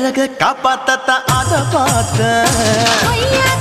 அழக காப்பாத்தத்தான் அதை பார்த்த.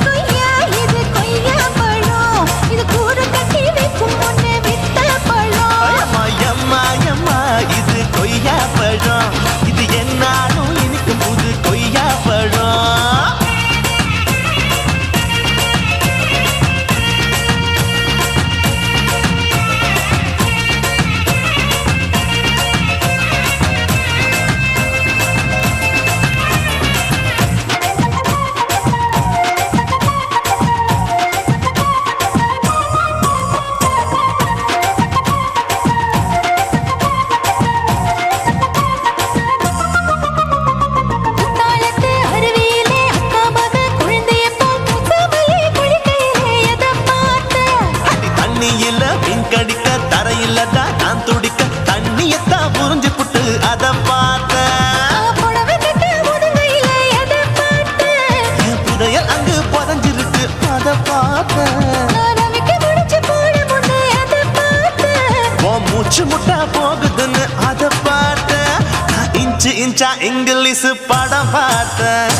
ரிலீஸ் படம் பார்த்தேன்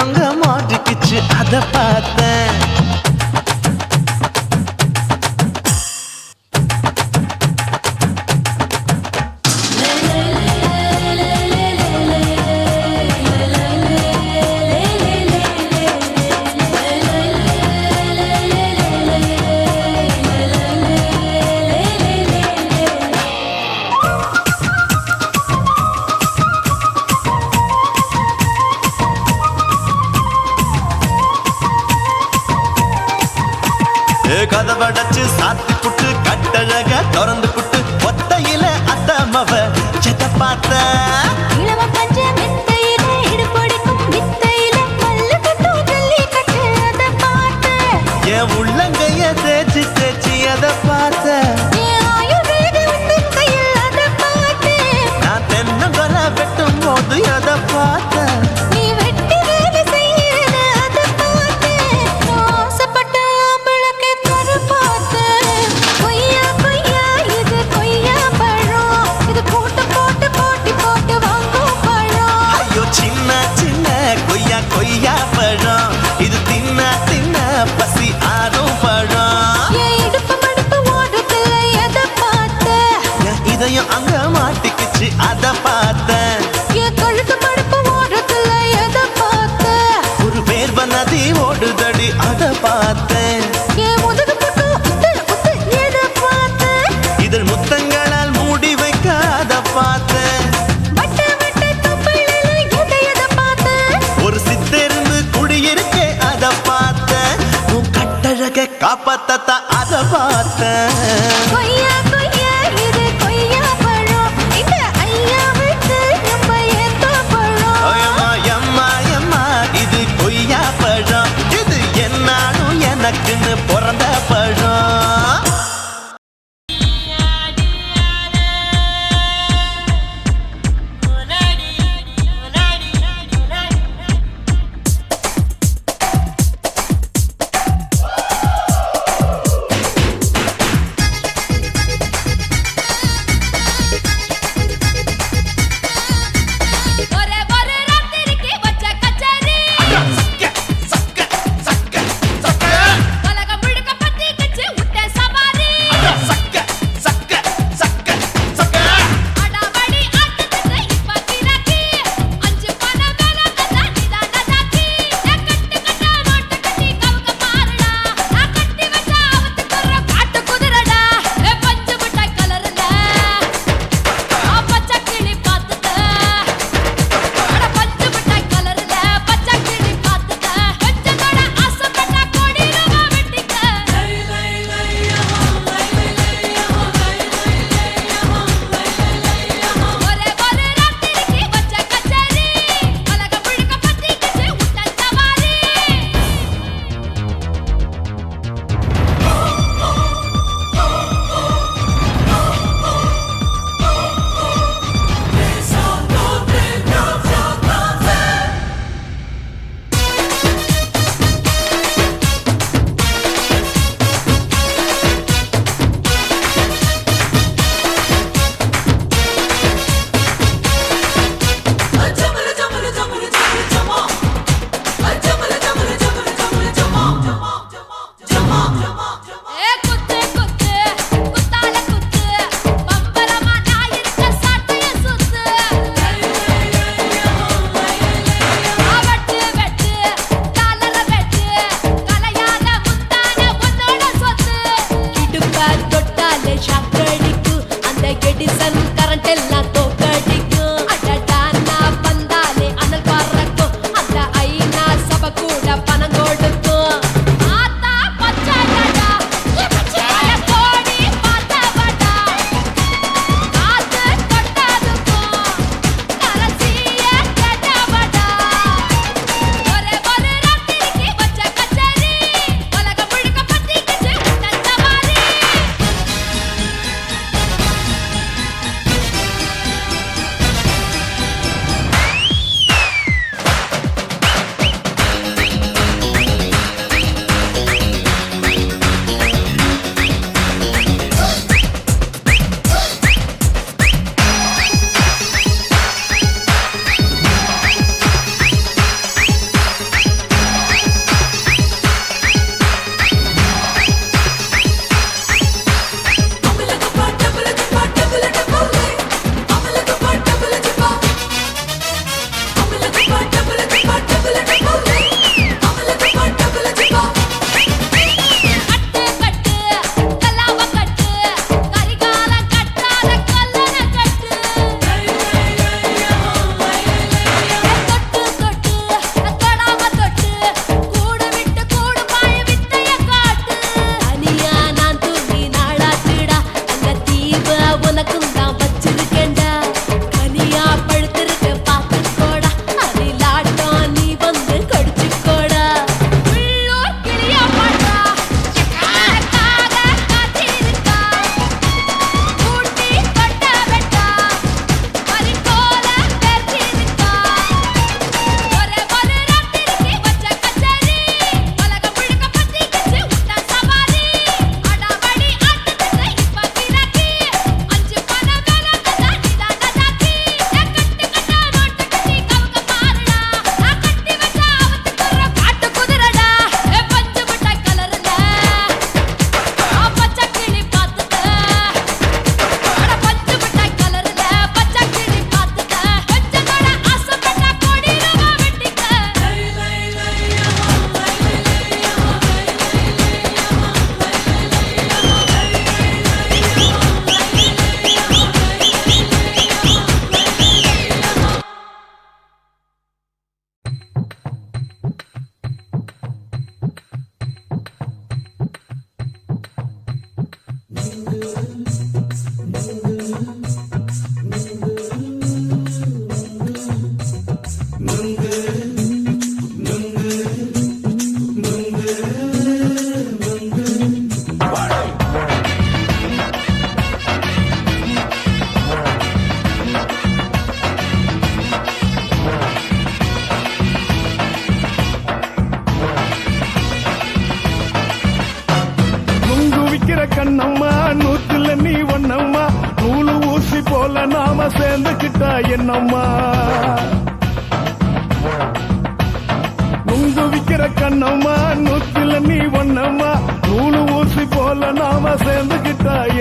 அங்க மாட்டிக்கிச்சு அதை பார்த்து. பார்த்தேன். இதில் முத்தங்களால் மூடி வைக்காத பார்த்தேன். ஒரு சித்தெருந்து குடியிருக்கே அதை பார்த்தேன். உன் கட்டழக காப்பாத்தத்தா அதை பார்த்தேன்.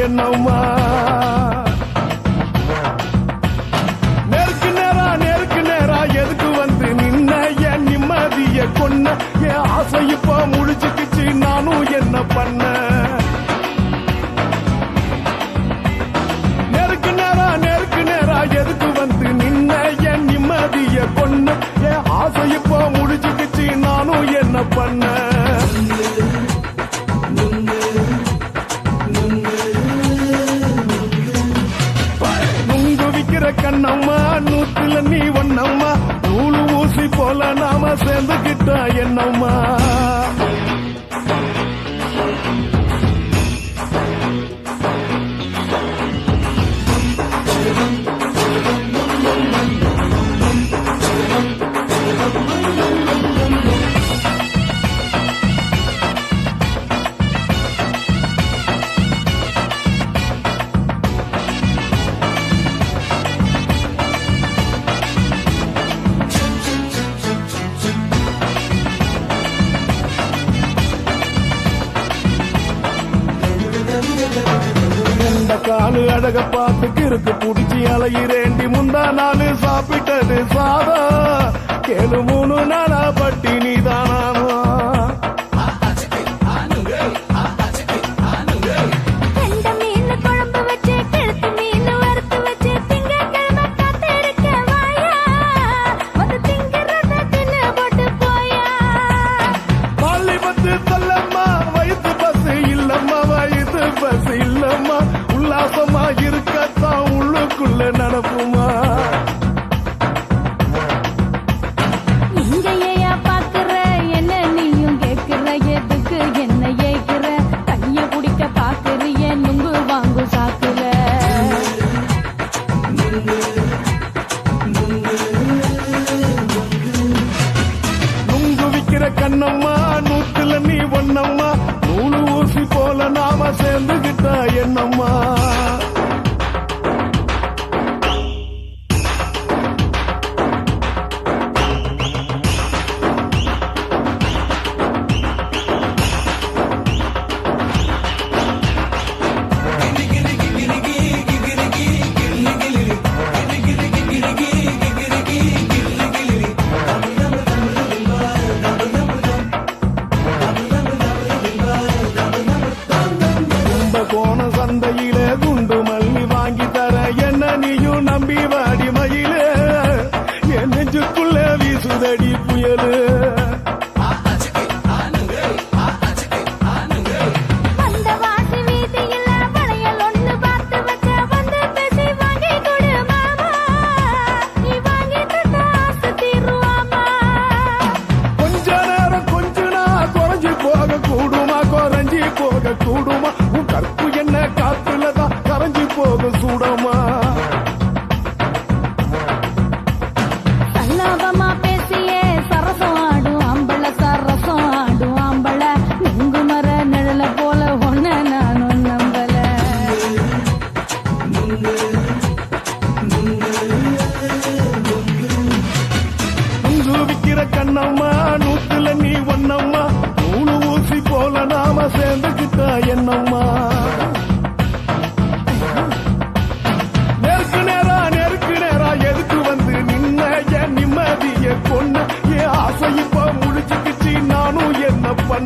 என்னம்மா? நேருக்கு நேரா வந்து நின்ன? என் நிம்மதிய கொன்ன என் ஆசை நானும் என்ன பண்ண? நேருக்கு நேரா நேருக்கு நேரா வந்து நின்ன? என் நிம்மதிய கொன்ன என் ஆசை நானும் என்ன பண்ண? என்னம்மா நூற்றுல நீ ஒன்னம்மா நூலு ஊசி போல நாம சேர்ந்துகிட்டா என்னம்மா? போல நாம சேர்ந்துகிட்டா என்னம்மா?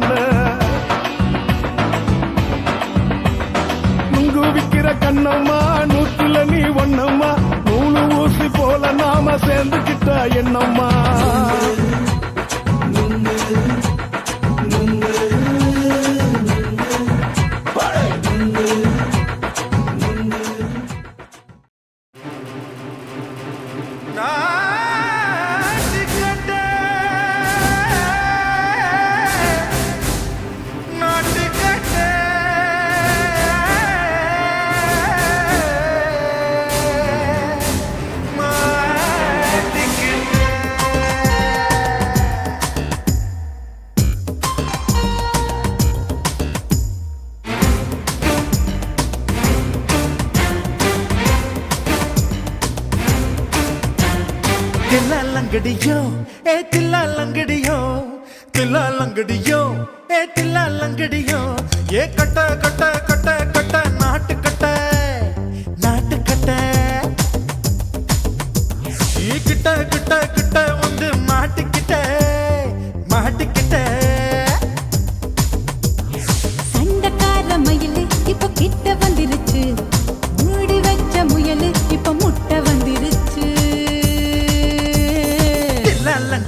கண்ண நுங்கு விக்கிற கண்ணம்மா நூற்றுல நீ ஒன்னம்மா நூலு ஊசி போல நாம சேர்ந்துக்கிட்ட என்னம்மா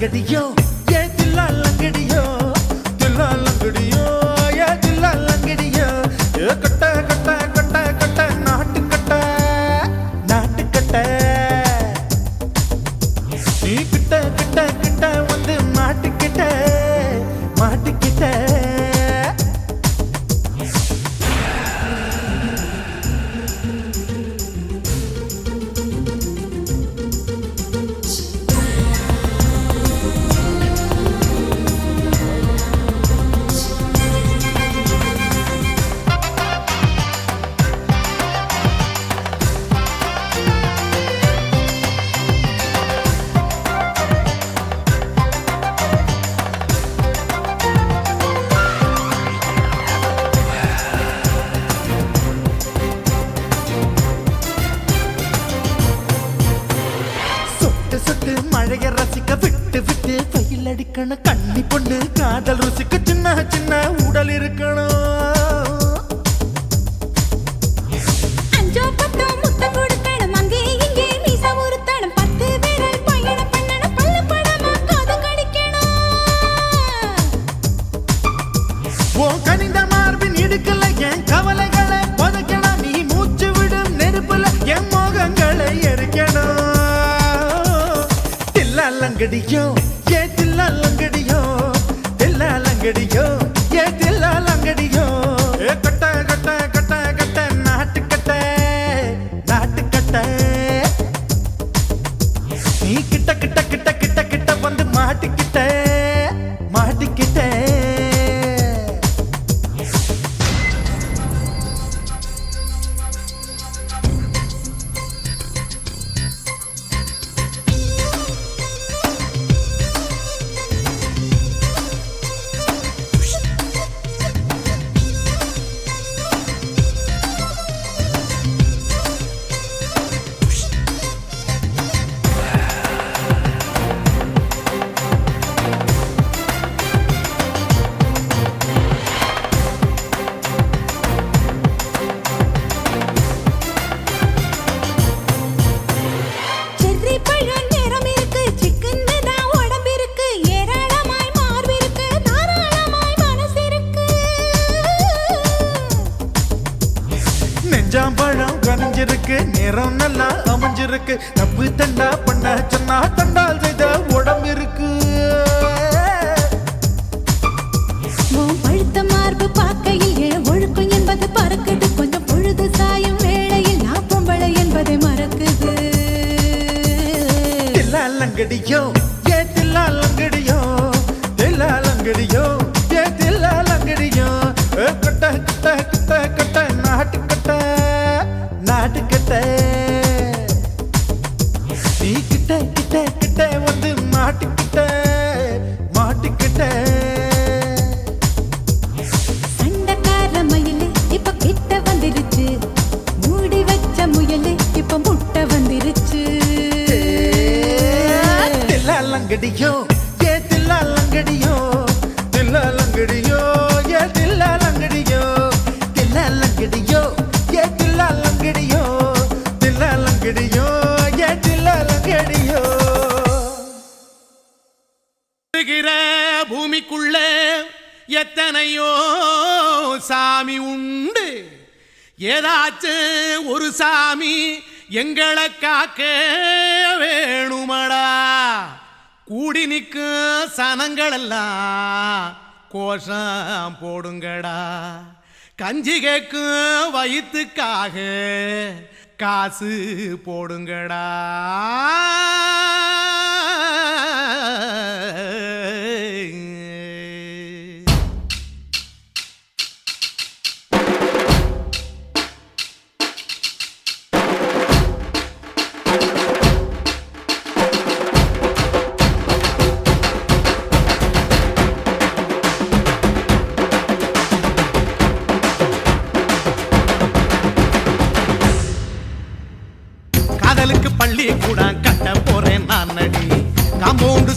que di yo. தில்லாலங்கடியோ தில்லாலங்கடியோ இருக்கிற பூமிக்குள்ள எத்தனையோ சாமி உண்டு. ஏதாச்சும் ஒரு சாமி எங்களை காக்க வேணுமடா. கூடி நிற்கும் சனங்களெல்லாம் கோஷம் போடுங்கடா. கஞ்சி கேட்கும் வயிற்றுக்காக காசு போடுங்கடா.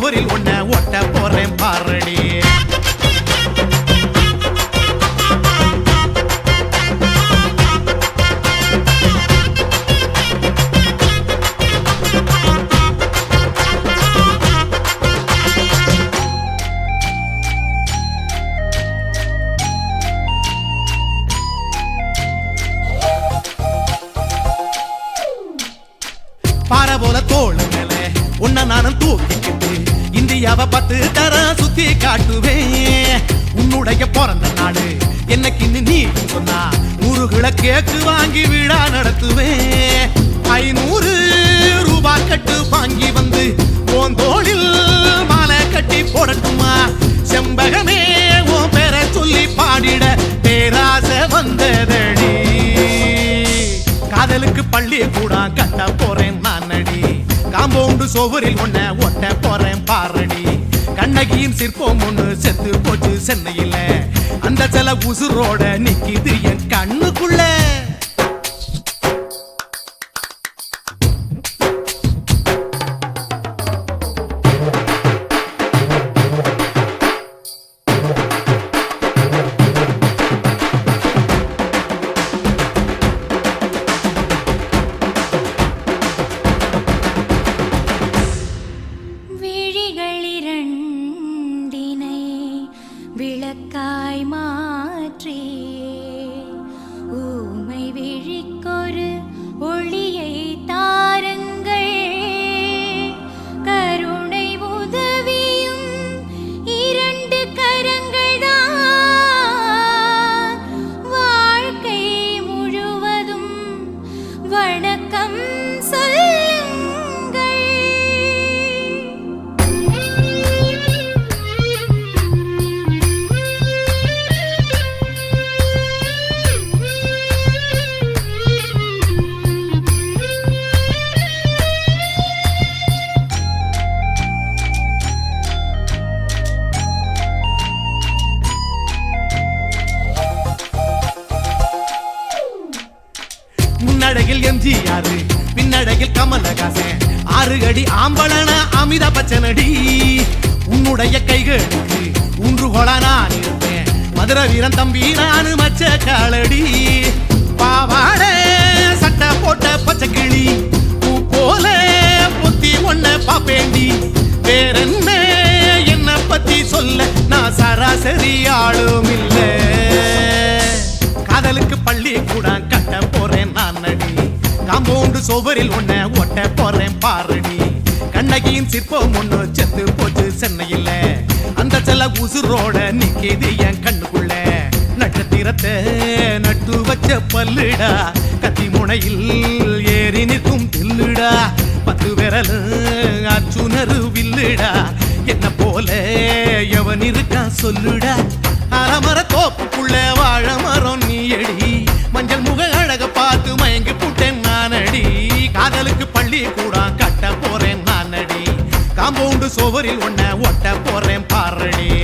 காம்பவுண்டு ஒன்ன நடத்துவேன் ஐநூறு ரூபாய் கட்டு வாங்கி வந்து உன் தோளில் மாலை கட்டி போடட்டுமா? செம்பகமே உன் பேரை சொல்லி பாடிட பேராசை வந்ததடி. காதலுக்கு பள்ளி கூட கட்ட போறேன் நான் நடி காம்பவுண்டு சுவரில் ஒன்ன ஒட்ட போறேன் பாரடி. கண்ணகியின் சிற்பம் ஒண்ணு செத்து போச்சு சென்னையில. அந்த சில உசுரோட நிக்கிது என் கண்ணுக்குள்ள. அமித பச்சனடி. உன்னுடைய கைகளுக்கு ஊன்றுகோலா நான் இருப்பேன். மதுர வீரன் தம்பி நானு மச்ச காலடி. பாவாட சட்டை போட்ட பச்சை கிளி பூ போல பொத்தி ஒன்ன பாப்பேண்டி. வேறென்ன என்ன பத்தி சொல்ல? நான் சராசரி ஆளும் இல்ல. காதலுக்கு பள்ளி கூட கட்ட போறேன் நான் நடி காம்பவுண்டு சுவரில் ஒன்ன ஒட்ட போறேன் பாரடி. கண்ணகியின் சிற்பம் ஒண்ணு செத்து போச்சு சென்னையில். அந்த செல உசுரோட நிக்கிது என் கண்ணுக்குள்ள. நட்சத்திரத்தை நட்டு வச்ச பல்லுடா. கத்தி முனையில் ஏறி நிற்கும் தில்லுடா பத்து விரல் அச்சுணரு வில்லுடா. என்ன போல எவன் இருக்கான் சொல்லுடா. அலமர தோப்புக்குள்ள வாழ மரம் நீ எடி. மஞ்சள் முக அழக பார்த்து மயங்கி புட்டேன் நானடி. காதலுக்கு பள்ளி காம்பவுண்டு சுவரில் ஒன்ன ஒட்ட போறேன் பாருடே.